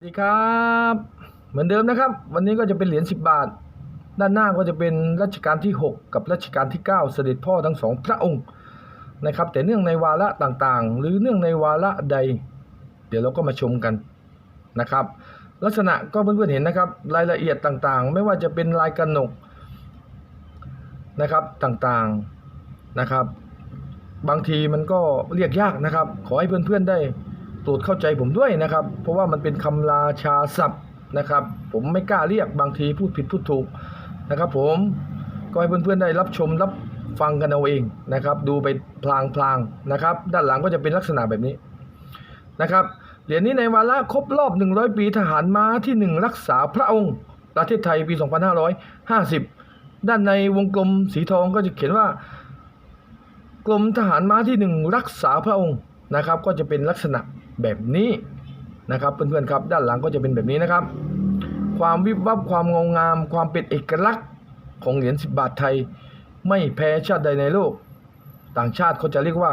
สวัสดีครับ เหมือนเดิมนะครับ วันนี้ก็จะเป็นเหรียญ10 บาท ด้านหน้าก็จะเป็นรัชกาลที่ 6 กับรัชกาลที่ 9 เสด็จพ่อทั้งสองพระองค์นะครับ แต่เนื่องในวาระต่างๆ หรือเนื่องในวาระใด เดี๋ยวเราก็มาชมกันนะครับ ลักษณะก็เพื่อนๆเห็นนะครับ รายละเอียดต่างๆ ไม่ว่าจะเป็นลายกระหนกนะครับต่างๆนะครับ บางทีมันก็เรียกยากนะครับ ขอให้เพื่อนๆได้ โปรดเข้าใจผมด้วยนะครับ เพราะว่ามันเป็นคำราชาศัพท์นะครับ ผมไม่กล้าเรียกบางทีพูดผิดพูดถูกนะครับผมก็ให้เพื่อนๆได้รับชมรับฟังกันเอาเองนะครับ ดูไปพลางๆนะครับ ด้านหลังก็จะเป็นลักษณะแบบนี้นะครับเหรียญนี้ในวาระครบรอบ 100 ปีทหารม้าที่ 1 รักษาพระองค์ ประเทศไทยปี 2550 ด้านในวงกลมสีทองก็จะเขียนว่ากรมทหารม้าที่หนึ่งรักษาพระองค์ นะครับ ก็จะเป็นลักษณะแบบนี้นะครับ เพื่อนๆครับ ด้านหลังก็จะเป็นแบบนี้นะครับ ความวิบวับความงงงาม ความเป็นเอกลักษณ์ของเหรียญ10 บาทไทย ไม่แพ้ชาติใดในโลก ต่างชาติเขาจะเรียกว่า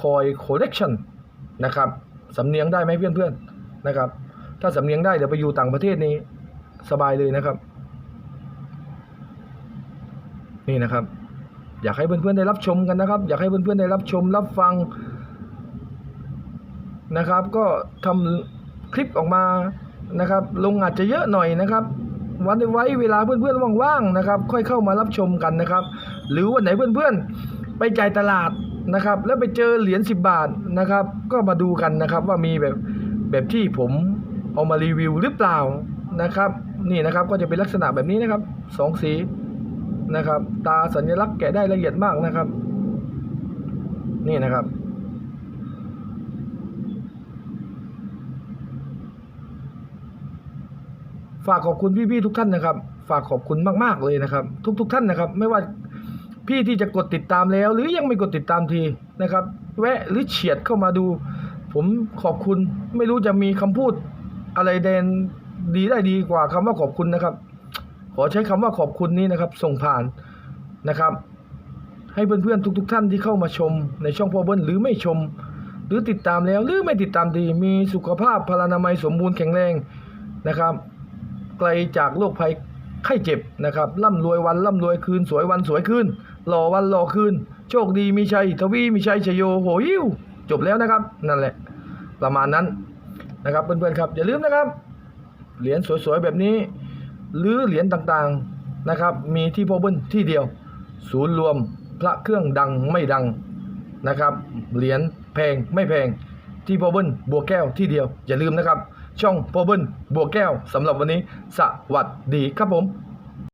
คอยคอลเลกชันนะครับสำเนียงได้ไหมเพื่อนๆนะครับ ถ้าสำเนียงได้เดี๋ยวไปอยู่ต่างประเทศนี้สบายเลยนะครับ นี่นะครับ อยากให้เพื่อนๆได้รับชมกันนะครับ อยากให้เพื่อนๆได้รับชมรับฟัง นะครับ ก็ทำคลิปออกมานะครับ ลงอาจจะเยอะหน่อยนะครับวันไว้เวลาเพื่อนๆว่างๆนะครับ ค่อยเข้ามารับชมกันนะครับ หรือวันไหนเพื่อนๆ ไปจ่ายตลาดนะครับ แล้วไปเจอเหรียญ10 บาทนะครับ ก็มาดูกันนะครับว่ามีแบบแบบที่ผมเอามารีวิวหรือเปล่านะครับ นี่นะครับก็จะเป็นลักษณะแบบนี้นะครับสองสีนะครับ ตาสัญลักษณ์แกะได้ละเอียดมากนะครับ นี่นะครับ ฝากขอบคุณพี่ๆทุกท่านนะครับ ฝากขอบคุณมากๆเลยนะครับ ทุกๆท่านนะครับ ไม่ว่าพี่ที่จะกดติดตามแล้ว หรือยังไม่กดติดตามทีนะครับ แวะหรือเฉียดเข้ามาดู ผมขอบคุณไม่รู้จะมีคำพูดอะไรแดนดีได้ดีกว่าคำว่าขอบคุณนะครับ ขอใช้คำว่าขอบคุณนี้นะครับ ส่งผ่านนะครับ ให้เพื่อนๆทุกๆท่านที่เข้ามาชมในช่องพ่อเบิ้ลหรือไม่ชม หรือติดตามแล้วหรือไม่ติดตามดีมีสุขภาพพลานามัยสมบูรณ์แข็งแรงนะครับ ไกลจากโรคภัยไข้เจ็บนะครับร่ำรวยวันร่ำรวยคืนสวยวันสวยคืนหล่อวันหล่อคืน โชคดีมีชัยทวีมีชัยชยโยโหยิวจบแล้วนะครับนั่นแหละ ประมาณนั้นนะครับเพื่อนๆครับอย่าลืมนะครับ เหรียญสวยๆแบบนี้ หรือเหรียญต่างๆนะครับ มีที่พอเบิ้ลที่เดียว ศูนย์รวมพระเครื่องดังไม่ดังนะครับเหรียญแพงไม่แพงที่พอเบิ้ลบัวแก้วที่เดียวอย่าลืมนะครับ ช่องโปเบิ้ลบัวแก้วสำหรับวันนี้ สวัสดีครับผม